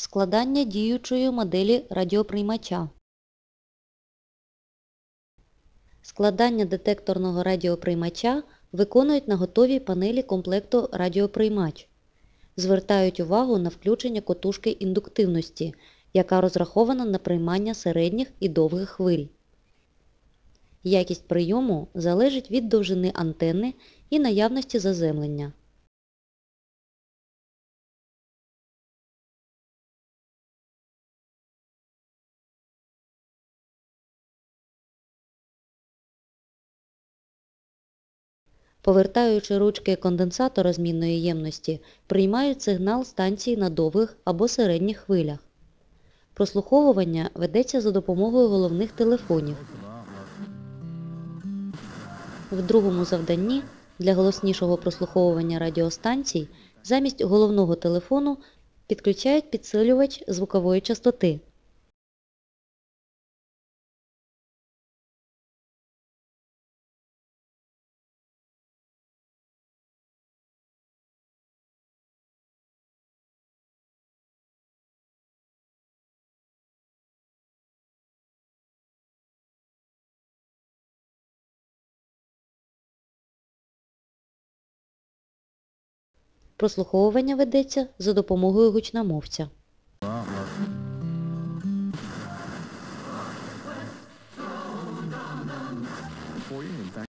Складання діючої моделі радіоприймача. Складання детекторного радіоприймача виконують на готовій панелі комплекту радіоприймач. Звертають увагу на включення котушки індуктивності, яка розрахована на приймання середніх і довгих хвиль. Якість прийому залежить від довжини антенни і наявності заземлення. Повертаючи ручки конденсатора змінної ємності, приймають сигнал станції на довгих або середніх хвилях. Прослуховування ведеться за допомогою головних телефонів. В другому завданні для голоснішого прослуховування радіостанцій замість головного телефону підключають підсилювач звукової частоти. Прослуховування ведеться за допомогою гучномовця.